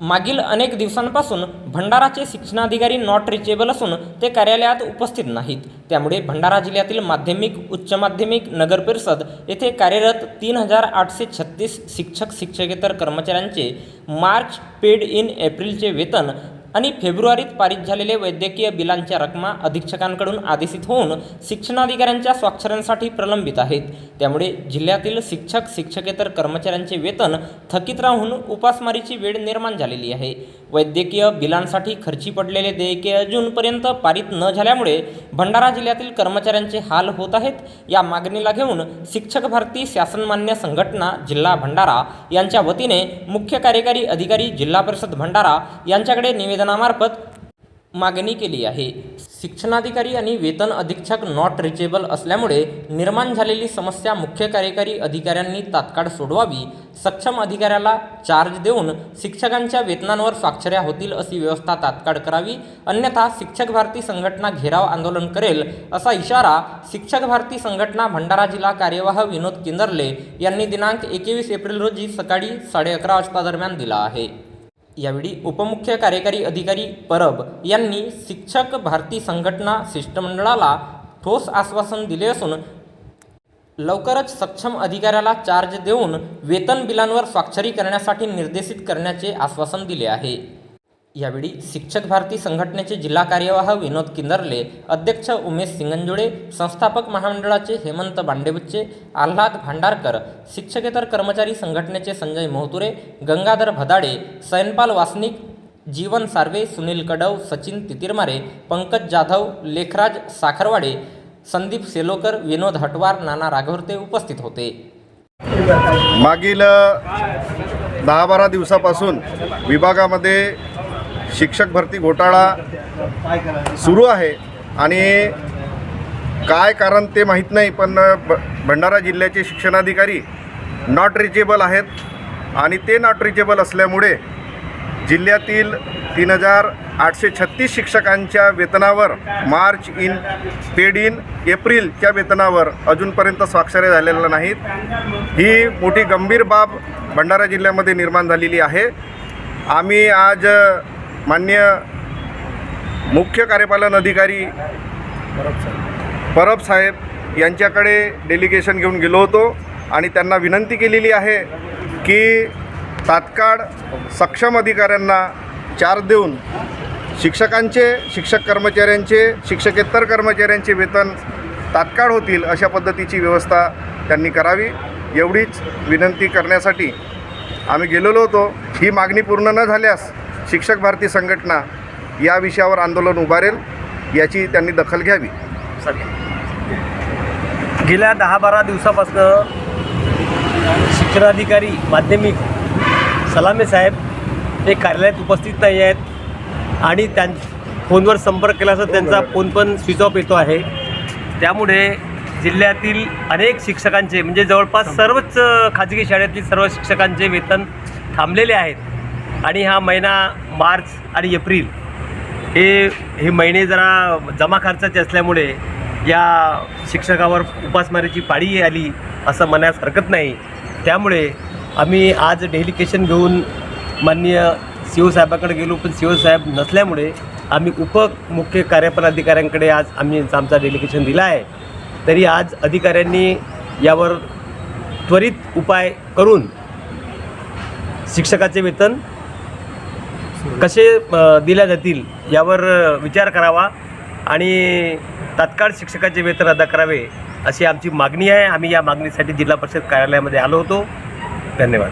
मागील अनेक दिवसांपासून भंडाराचे शिक्षणाधिकारी नॉट रिचेबल असून ते कार्यालयात उपस्थित नाहीत. त्यामुळे भंडारा जिल्ह्यातील माध्यमिक उच्च माध्यमिक नगर परिषद येथे कार्यरत तीन हजार आठशे छत्तीस शिक्षक शिक्षकेतर कर्मचाऱ्यांचे मार्च पेड इन एप्रिलचे वेतन आणि फेब्रुवारीत पारित झालेले वैद्यकीय बिलांच्या रकमा अधीक्षकांकडून आदेशित होऊन शिक्षणाधिकाऱ्यांच्या स्वाक्षऱ्यांसाठी प्रलंबित आहेत. त्यामुळे जिल्ह्यातील शिक्षक शिक्षकेतर कर्मचाऱ्यांचे वेतन थकीत राहून उपासमारीची वेळ निर्माण झालेली आहे. वैद्यकीय बिलांसाठी खर्ची पडलेले देयके अजूनपर्यंत पारित न झाल्यामुळे भंडारा जिल्ह्यातील कर्मचाऱ्यांचे हाल होत आहेत. या मागणीला घेऊन शिक्षक भारती शासनमान्य संघटना जिल्हा भंडारा यांच्या वतीने मुख्य कार्यकारी अधिकारी जिल्हा परिषद भंडारा यांच्याकडे निवेदनामार्फत मागणी केली आहे. शिक्षणाधिकारी आणि वेतन अधीक्षक नॉट रिचेबल असल्यामुळे निर्माण झालेली समस्या मुख्य कार्यकारी अधिकाऱ्यांनी तात्काळ सोडवावी सक्षम अधिकाऱ्याला चार्ज देऊन शिक्षकांच्या वेतनांवर स्वाक्षऱ्या होतील अशी व्यवस्था तात्काळ करावी अन्यथा शिक्षक भारती संघटना घेराव आंदोलन करेल असा इशारा शिक्षक भारती संघटना भंडारा जिल्हा कार्यवाह विनोद किंदर्ले यांनी दिनांक एकवीस एप्रिल रोजी सकाळी साडे अकरा वाजता दरम्यान दिला आहे. यावेळी उपमुख्य कार्यकारी अधिकारी परब यांनी शिक्षक भारती संघटना शिष्टमंडळाला ठोस आश्वासन दिले असून लवकरच सक्षम अधिकाऱ्याला चार्ज देऊन वेतन बिलांवर स्वाक्षरी करण्यासाठी निर्देशित करण्याचे आश्वासन दिले आहे. यावेळी शिक्षक भारती संघटनेचे जिल्हा कार्यवाह विनोद किंदर्ले अध्यक्ष उमेश सिंगंजोडे संस्थापक महामंडळाचे हेमंत बांडेबुच्चे आल्हाद भांडारकर शिक्षकेतर कर्मचारी संघटनेचे संजय मोहतुरे गंगाधर भदाडे सैनपाल वासनिक जीवन सार्वे सुनील कडव सचिन तितिरमारे पंकज जाधव लेखराज साखरवाडे संदीप सेलोकर विनोद हटवार नाना राघवते उपस्थित होते. मागील दहा बारा दिवसापासून विभागामध्ये शिक्षक भरती घोटाळा सुरू आहे आणि काय कारण ते माहीत नाही पण ब भंडारा जिल्ह्याचे शिक्षणाधिकारी नॉट रिचेबल आहेत आणि ते नॉट रिचेबल असल्यामुळे जिल्ह्यातील तीन हजार आठशे छत्तीस शिक्षकांच्या वेतनावर मार्च इन पेड इन एप्रिलच्या वेतनावर अजूनपर्यंत स्वाक्षऱ्या झालेल्या नाहीत. ही मोठी गंभीर बाब भंडारा जिल्ह्यामध्ये निर्माण झालेली आहे. आम्ही आज मान्य मुख्य कार्यपालन अधिकारी परब साहेब यांच्याकडे डेलिगेशन घेऊन गेलो होतो आणि त्यांना विनंती केलेली आहे की तात्काळ सक्षम अधिकाऱ्यांना चार्ज देऊन शिक्षकांचे शिक्षक कर्मचाऱ्यांचे शिक्षकेतर कर्मचाऱ्यांचे वेतन तात्काळ होतील अशा पद्धतीची व्यवस्था त्यांनी करावी. एवढीच विनंती करण्यासाठी आम्ही गेलेलो होतो. ही मागणी पूर्ण न झाल्यास शिक्षक भारती संघटना या विषयावर आंदोलन उभारेल याची त्यांनी दखल घ्यावी. गेल्या दहा बारा दिवसापासून शिक्षणाधिकारी माध्यमिक सलामे साहेब हे कार्यालयात उपस्थित नाही आहेत आणि त्यां फोनवर संपर्क केला असता त्यांचा फोन पण स्विच ऑफ येतो आहे. त्यामुळे जिल्ह्यातील अनेक शिक्षकांचे म्हणजे जवळपास सर्वच खाजगी शाळेतील सर्व शिक्षकांचे वेतन थांबलेले आहेत. आणि हा महिना मार्च आणि एप्रिल हे हे महिने जरा जमा खर्चाचे असल्यामुळे या शिक्षकावर उपासमारीची पाळी आली असं म्हणायस हरकत नाही. त्यामुळे आम्ही आज डेलिकेशन घेऊन माननीय सी ओ साहेबाकडे गेलो पण सी ओ साहेब नसल्यामुळे आम्ही उपमुख्य कार्यपाल अधिकाऱ्यांकडे आज आम्ही आमचा डेलिकेशन दिला आहे. तरी आज अधिकाऱ्यांनी यावर त्वरित उपाय करून शिक्षकाचे वेतन कसे दिल्या जातील यावर विचार करावा आणि तात्काळ शिक्षकाचे वेतन अदा करावे अशी आमची मागणी आहे. आम्ही या मागणीसाठी जिल्हा परिषद कार्यालयामध्ये आलो होतो. धन्यवाद.